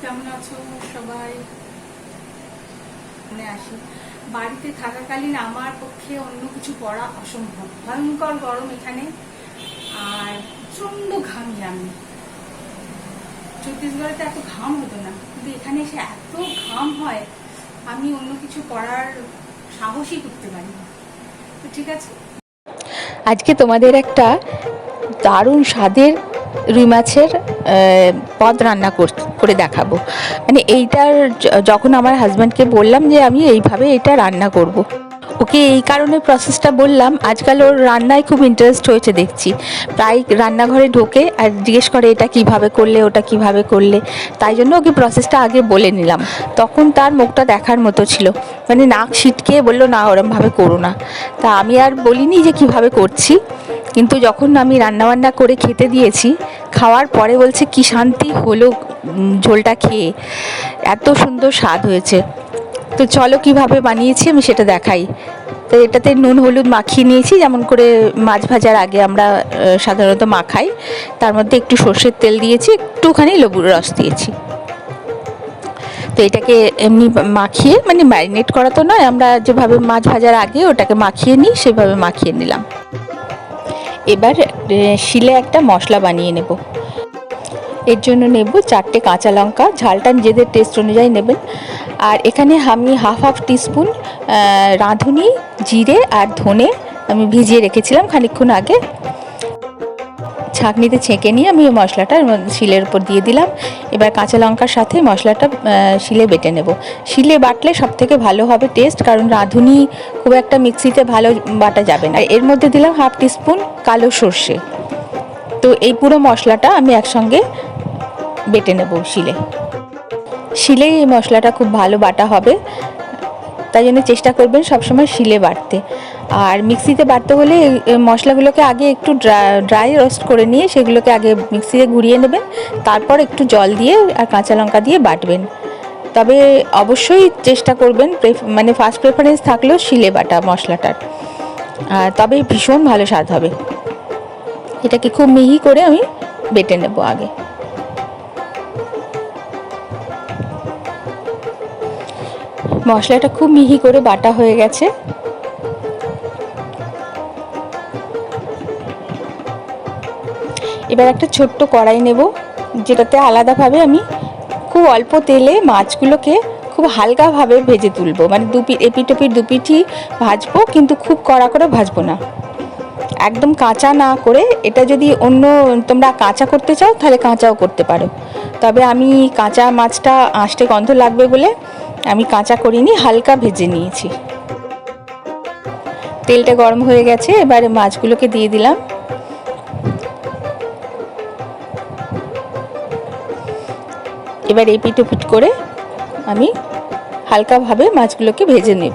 কেমন আছো সবাই? আসি। বাড়িতে থাকাকালীন আমার পক্ষে অন্য কিছু পড়া অসম্ভব। ভয়ঙ্কর গরম এখানে, আর প্রচণ্ড ঘাম আমি ছত্তিশগড়ে এত ঘাম হতো না, কিন্তু এখানে এসে এত ঘাম হয়, আমি অন্য কিছু পড়ার সাহসই করতে পারি তো ঠিক আছে আজকে তোমাদের একটা দারুণ স্বাদের রুই মাছের পদ রান্না কর- দেখাবো মানে এইটার যখন আমার হাজব্যান্ডকে বললাম যে আমি এইভাবে এটা রান্না করব। ওকে, এই কারণে প্রসেসটা বললাম। আজকাল ওর রান্নায় খুব ইন্টারেস্ট হয়েছে দেখছি। প্রায় রান্নাঘরে ঢোকে আর জিজ্ঞেস করে, এটা কীভাবে করলে, ওটা কীভাবে করলে? তাই জন্য ওকে প্রসেসটা আগে বলে নিলাম। তখন তার মুখটা দেখার মতো ছিল। মানে নাক ছিটকে বলল, না, ওরমভাবে করো না। তা আমি আর বলিনি যে কীভাবে করছি। কিন্তু যখন আমি রান্নাবান্না করে খেতে দিয়েছি, খাওয়ার পরে বলছে, কি শান্তি হলো ঝোলটা খেয়ে। এত সুন্দর স্বাদ হয়েছে। তো চলো কীভাবে বানিয়েছি আমি সেটা দেখাই। তো এটাতে নুন, হলুদ মাখিয়ে নিয়েছি, যেমন করে মাছ ভাজার আগে আমরা সাধারণত মাখাই। তার মধ্যে একটু সর্ষের তেল দিয়েছি, একটুখানি লেবুর রস দিয়েছি। তো এটাকে এমনি মাখিয়ে মানে ম্যারিনেট করা তো নয়, আমরা যেভাবে মাছ ভাজার আগে ওটাকে মাখিয়ে নিই, সেভাবে মাখিয়ে নিলাম। এবার শিলে একটা মশলা বানিয়ে নেব। এর জন্য নেব চারটে কাঁচা লঙ্কা, ঝালটা নিজেদের টেস্ট অনুযায়ী নেবেন। আর এখানে আমি হাফ হাফ টিস্পুন রাঁধুনি, জিরে আর ধনে আমি ভিজিয়ে রেখেছিলাম খানিকক্ষণ আগে। ছাঁকনিতে ছেঁকে নিয়ে আমি মশলাটা শিলের উপর দিয়ে দিলাম। এবার কাঁচা লঙ্কার সাথে মশলাটা শিলে বেটে নেব। শিলে বাটলে সব থেকে ভালো হবে টেস্ট কারণ রাঁধুনি খুব একটা মিক্সিতে ভালো বাটা যাবে না। এর মধ্যে দিলাম হাফ টিস্পুন কালো সর্ষে। তো এই পুরো মশলাটা আমি একসঙ্গে বেটে নেব শিলে। শিলেই এই মশলাটা খুব ভালো বাটা হবে। তাই জন্য চেষ্টা করবেন সবসময় শিলে বাটতে। আর মিক্সিতে বাটতে হলে মশলাগুলোকে আগে একটু ড্রাই রোস্ট করে নিয়ে সেগুলোকে আগে মিক্সিতে ঘুরিয়ে নেবেন। তারপর একটু জল দিয়ে আর কাঁচা লঙ্কা দিয়ে বাটবেন। তবে অবশ্যই চেষ্টা করবেন মানে ফার্স্ট প্রেফারেন্স থাকলেও শিলে বাটা মশলাটার। তবে ভীষণ ভালো স্বাদ হবে। এটাকে খুব মিহি করে আমি বেটে নেব আগে। মশলাটা খুব মিহি করে বাটা হয়ে গেছে। এবার একটা ছোট্ট কড়াই নেব, যেটাতে আলাদাভাবে আমি খুব অল্প তেলে মাছগুলোকে খুব হালকাভাবে ভেজে তুলবো। মানে দুপি এপিটোপিট দুপিঠি ভাজবো, কিন্তু খুব কড়া করে ভাজবো না। একদম কাঁচা না করে, এটা যদি অন্য, তোমরা কাঁচা করতে চাও, তাহলে কাঁচাও করতে পারো। তবে আমি কাঁচা মাছটা আঁশটে গন্ধ লাগবে বলে আমি কাঁচা করিনি, হালকা ভেজে নিয়েছি। তেলটা গরম হয়ে গেছে, এবারে মাছগুলোকে দিয়ে দিলাম। এবার এপিট ওপিট করে আমি হালকাভাবে মাছগুলোকে ভেজে নেব।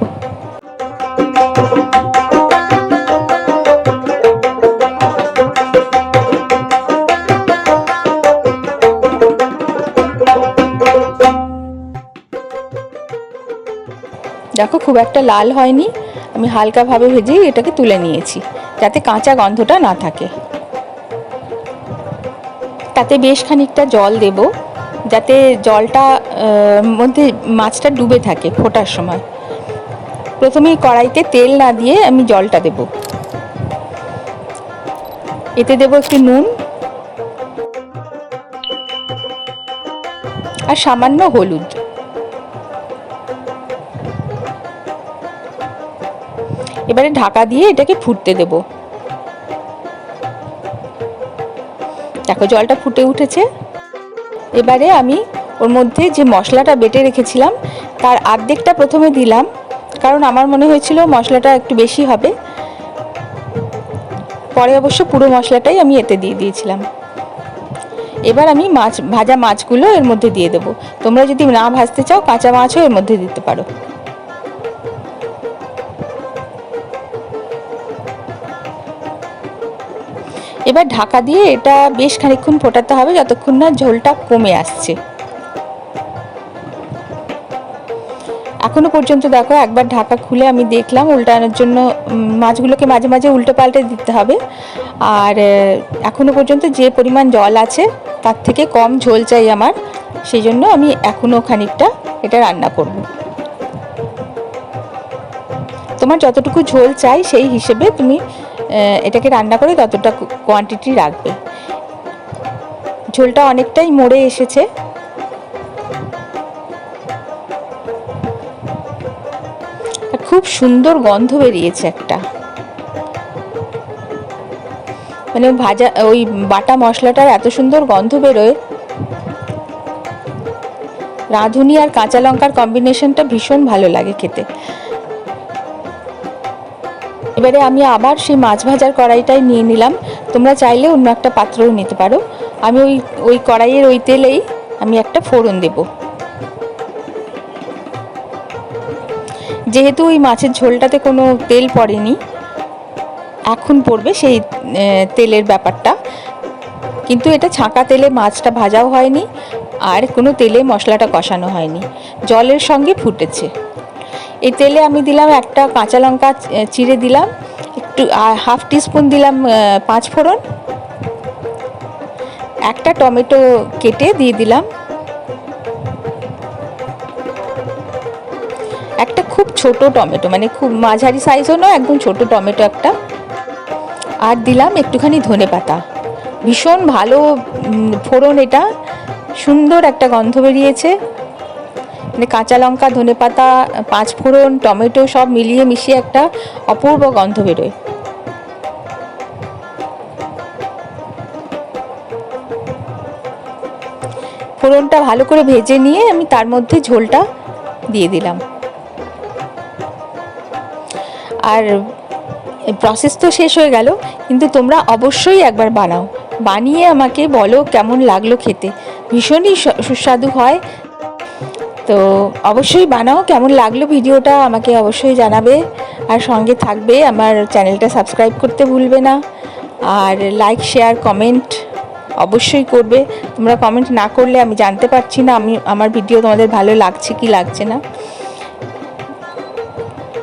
দেখো, খুব একটা লাল হয়নি। আমি হালকাভাবে ভেজেই এটাকে তুলে নিয়েছি, যাতে কাঁচা গন্ধটা না থাকে। তাতে বেশ খানিকটা জল দেব, যাতে জলটা মধ্যে মাছটা ডুবে থাকে ফোটার সময়। প্রথমেই কড়াইতে তেল না দিয়ে আমি জলটা দেব। এতে দেব একটু নুন। আর সামান্য হলুদ। এবারে ঢাকা দিয়ে এটাকে ফুটতে দেব। দেখো, জলটা ফুটে উঠেছে। এবারে আমি ওর মধ্যে যে মশলাটা বেটে রেখেছিলাম, তার অর্ধেকটা প্রথমে দিলাম, কারণ আমার মনে হয়েছিল মশলাটা একটু বেশি হবে। পরে অবশ্য পুরো মশলাটাই আমি এতে দিয়ে দিয়েছিলাম। এবার আমি মাছ, ভাজা মাছগুলো এর মধ্যে দিয়ে দেবো। তোমরা যদি না ভাজতে চাও, কাঁচা মাছও এর মধ্যে দিতে পারো। এবার ঢাকা দিয়ে এটা বেশ খানিকক্ষণ ফোটাতে হবে যতক্ষণ না ঝোলটা কমে আসছে। এখনও পর্যন্ত দেখো একবার ঢাকা খুলে আমি দেখলাম উল্টানোর জন্য মাছগুলোকে মাঝে মাঝে উল্টে পাল্টে দিতে হবে। আর আহ, এখনও পর্যন্ত যে পরিমাণ জল আছে তার থেকে কম ঝোল চাই আমার সেই জন্য আমি এখনও খানিকটা এটা রান্না করব। তোমার যতটুকু ঝোল চাই সেই হিসেবে তুমি এটাকে রান্না করে ততটা কোয়ান্টিটি রাখবে। ঝোলটা অনেকটাই মরে এসেছে। খুব সুন্দর গন্ধ বেরিয়েছে একটা। মানে ভাজা, ওই বাটা মশলাটার এত সুন্দর গন্ধ বেরোয়। রাঁধুনি আর কাঁচা লঙ্কার কম্বিনেশনটা ভীষণ ভালো লাগে খেতে। এবারে আমি আবার সেই মাছ ভাজার কড়াইটাই নিয়ে নিলাম। তোমরা চাইলে অন্য একটা পাত্রও নিতে পারো। আমি ওই ওই কড়াইয়ের ওই তেলেই আমি একটা ফোড়ন দেব। যেহেতু ওই মাছের ঝোলটাতে কোনো তেল পড়েনি, এখন পড়বে সেই তেলের ব্যাপারটা। কিন্তু এটা ছাঁকা তেলে মাছটা ভাজাও হয়নি, আর কোনো তেলে মশলাটা কষানো হয়নি। জলের সঙ্গে ফুটেছে। এই তেলে আমি দিলাম একটা কাঁচা লঙ্কা চিড়ে দিলাম, একটু হাফ টিস্পুন দিলাম পাঁচ ফোড়ন, একটা টমেটো কেটে দিয়ে দিলাম। একটা খুব ছোট টমেটো মানে খুব মাঝারি সাইজও নয়, একদম ছোট টমেটো একটা। আর দিলাম একটুখানি ধনে পাতা। ভীষণ ভালো ফোড়ন এটা। সুন্দর একটা গন্ধ বেরিয়েছে। মানে কাঁচা লঙ্কা, ধনে পাতা, পাঁচ ফোড়ন, টমেটো সব মিলিয়ে মিশিয়ে একটা অপূর্ব গন্ধ বেরোয়। ফোড়নটা ভালো করে ভেজে নিয়ে আমি তার মধ্যে ঝোলটা দিয়ে দিলাম। আর প্রসেস তো শেষ হয়ে গেল, কিন্তু তোমরা অবশ্যই একবার বানাও। বানিয়ে আমাকে বলো কেমন লাগল খেতে। ভীষণই সুস্বাদু হয় তো অবশ্যই বানাও, কেমন লাগল ভিডিওটা আমাকে অবশ্যই জানাবে। আর সঙ্গে থাকবে আমার চ্যানেলটা সাবস্ক্রাইব করতে ভুলবে না। আর লাইক শেয়ার কমেন্ট অবশ্যই করবে। তোমরা কমেন্ট না করলে আমি জানতে পারছি না, আমি, আমার ভিডিও তোমাদের ভালো লাগছে কি লাগছে না।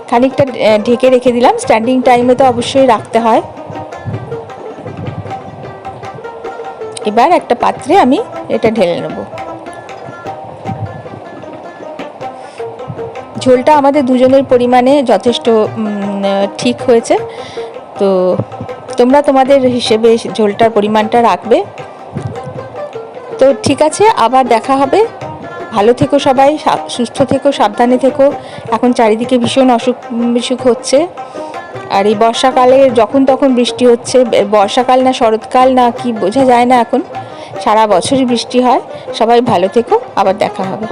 খানিকটা ঢেকে রেখে দিলাম। স্ট্যান্ডিং টাইমে তো অবশ্যই রাখতে হয়। এবার একটা পাত্রে আমি এটা ঢেলে নেব। ঝোলটা আমাদের দুজনের পরিমাণে যথেষ্ট ঠিক হয়েছে। তো তোমরা তোমাদের হিসেবে ঝোলটার পরিমাণটা রাখবে। তো ঠিক আছে, আবার দেখা হবে। ভালো থেকো সবাই সুস্থ থেকো, সাবধানে থেকো। এখন চারিদিকে ভীষণ অসুখ, বিসুখ হচ্ছে। আর এই বর্ষাকালে যখন তখন বৃষ্টি হচ্ছে বর্ষাকাল না শরৎকাল না কি বোঝা যায় না এখন। সারা বছরই বৃষ্টি হয়। সবাই ভালো থেকো, আবার দেখা হবে।